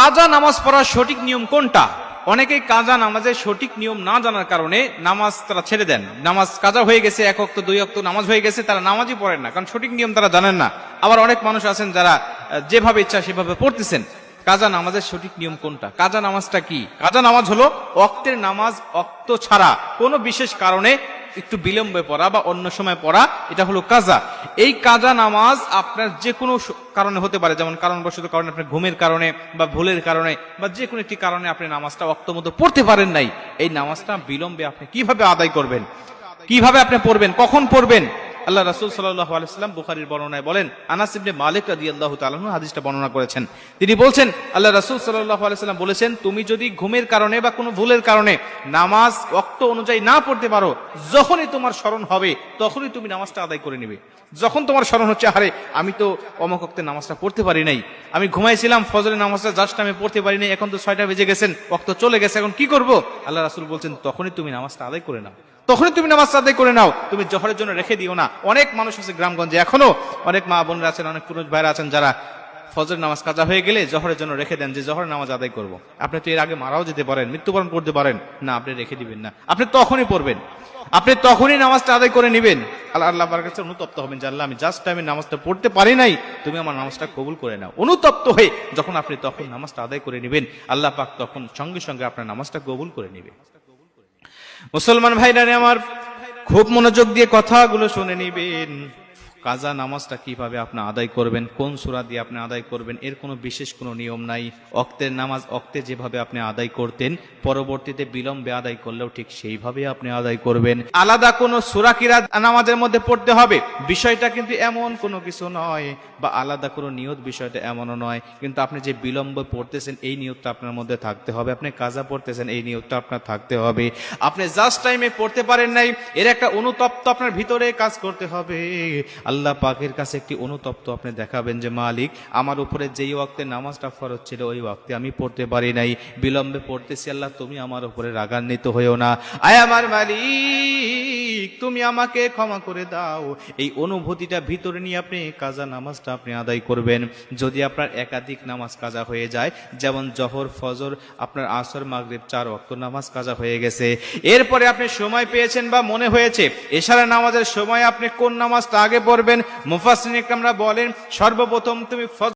কাজা নামাজ পড়ার সঠিক নিয়ম কোনটা? অনেকেই কাজা নামাজের সঠিক নিয়ম না জানার কারণে নামাজ তারা ছেড়ে দেন। নামাজ কাজা হয়ে গেছে, এক অক্ত দুই অক্ত নামাজ হয়ে গেছে, তারা নামাজই পড়েন না। কারণ সঠিক নিয়ম তারা জানেন না। আবার অনেক মানুষ আছেন যারা যেভাবে ইচ্ছা সেভাবে পড়তেছেন। কাজা নামাজের সঠিক নিয়ম কোনটা? কাজা নামাজটা কি? কাজা নামাজ হলো অক্তের নামাজ অক্ত ছাড়া কোনো বিশেষ কারণে একটু বিলম্বে পড়া বা অন্য সময় পড়া, এটা হলো কাজা। এই কাজা নামাজ আপনার যে কোনো কারণে হতে পারে, যেমন কারণবশত কারণে আপনার ঘুমের কারণে বা ভুলের কারণে বা যে কোনো একটি কারণে আপনি নামাজটা অক্ত মতো পড়তে পারেন নাই। এই নামাজটা বিলম্বে আপনি কীভাবে আদায় করবেন? কীভাবে আপনি পড়বেন? কখন পড়বেন? আল্লাহ রাসূল সাল্লাল্লাহু আলাইহি সাল্লাম বুখারীর বর্ণনায় বলেন, আনাস ইবনে মালিক রাদিয়াল্লাহু তাআলা আনহু হাদিসটা বর্ণনা করেছেন। তিনি বলছেন, আল্লাহ রাসূল সাল্লাহ আলাইহি সাল্লাম বলেছেন, তুমি যদি ঘুমের কারণে বা কোনো ভুলের কারণে নামাজ ওয়াক্ত অনুযায়ী না পড়তে পারো, যখনই তোমার স্মরণ হবে, তখনই তুমি নামাজটা আদায় করে নেবে। যখন তোমার স্মরণ হচ্ছে, আরে, আমি তো অমক ওক্তে নামাজটা পড়তে পারি নাই। আমি ঘুমাইছিলাম, ফজরের নামাজটা জাস্ট আমি পড়তে পারি নাই, এখন তো ছয়টা বেজে গেছেন ওক্ত চলে গেছে, এখন কি করব? আল্লাহ রাসুল বলছেন, তখনই তুমি নামাজটা আদায় করে নাও। তখনই তুমি নামাজ আদায় করে নাও। তুমি জহরের জন্য রেখে দিও না। অনেক মানুষ আছে গ্রামগঞ্জে এখনও। অনেক মা বোনরা আছেন, অনেক পুরুষ ভাইরা আছেন যারা ফজর নামাজ কাজা হয়ে গেলে জহরের জন্য রেখে দেন যে জহরের নামাজ আদায় করব। আপনি তো এর আগে মারাও যেতে পারেন, মৃত্যুবরণ করতে পারেন। না, আপনি রেখে দিবেন না। আপনি তখনই পড়বেন। আপনি তখনই নামাজটা আদায় করে নেবেন। আল্লাহ আল্লাহ আমার কাছে অনুতপ্ত হবেন যে, আল্লাহ, আমি জাস্ট টাইমে নামাজটা পড়তে পারি নাই। তুমি আমার নামাজটা কবুল করে নাও। অনুতপ্ত হয়ে যখন আপনি তখন নামাজটা আদায় করে নেবেন, আল্লাহ পাক তখন সঙ্গে সঙ্গে আপনার নামাজটা কবুল করে নেবে। মুসলমান ভাইরা আমার খুব মনোযোগ দিয়ে কথাগুলো শুনে নিবেন। কাজা নামাজটা কীভাবে আপনি আদায় করবেন, কোন সূরা দিয়ে আপনি আদায় করবেন, এর কোনো বিশেষ কোনো নিয়ম নাই। অক্তের নামাজ অক্তে যেভাবে আপনি আদায় করতেন, পরবর্তীতে বিলম্বে আদায় করলেও ঠিক সেইভাবে আপনি আদায় করবেন। আলাদা কোনো সূরা কিরা নামাজের মধ্যে পড়তে হবে, বিষয়টা কিন্তু এমন কোনো কিছু নয়। বা আলাদা কোনো নিয়ত বিষয়টা এমনও নয়। কিন্তু আপনি যে বিলম্ব পড়তেছেন, এই নিয়তটা আপনার মধ্যে থাকতে হবে। আপনি কাজা পড়তেছেন, এই নিয়তটা আপনার থাকতে হবে। আপনি জাস্ট টাইমে পড়তে পারেন নাই, এর একটা অনুতপ্ত আপনার ভিতরে কাজ করতে হবে। আল্লাহ পাকের কাছে একটি অনুতপ্ত আপনি দেখাবেন যে, মালিক, আমার উপরে যেই ওয়াক্তে নামাজটা ফরজ ছিল, ওই ওয়াক্তে আমি পড়তে পারি নাই। বিলম্বে পড়তেছি আল্লাহ, তুমি আমার উপরে রাগান্বিত হয়েও না। আয় আমার মালিক! তুমি আমাকে ক্ষমা করে দাও। এই অনুভূতিটা ভিতরে নিয়ে আপনি কাজা নামাজটা আপনি আদায় করবেন। যদি আপনার একাধিক নামাজ কাজা হয়ে যায়, যেমন জহর, ফজর, আপনার আসর, মাগরিব, চার ওয়াক্ত নামাজ কাজা হয়ে গেছে। এরপরে আপনি সময় পেয়েছেন বা মনে হয়েছে, এশারা নামাজের সময় আপনি কোন নামাজটা আগে পড়বেন? মুফাসিন ইকরামরা বলেন, সর্বপ্রথম তুমি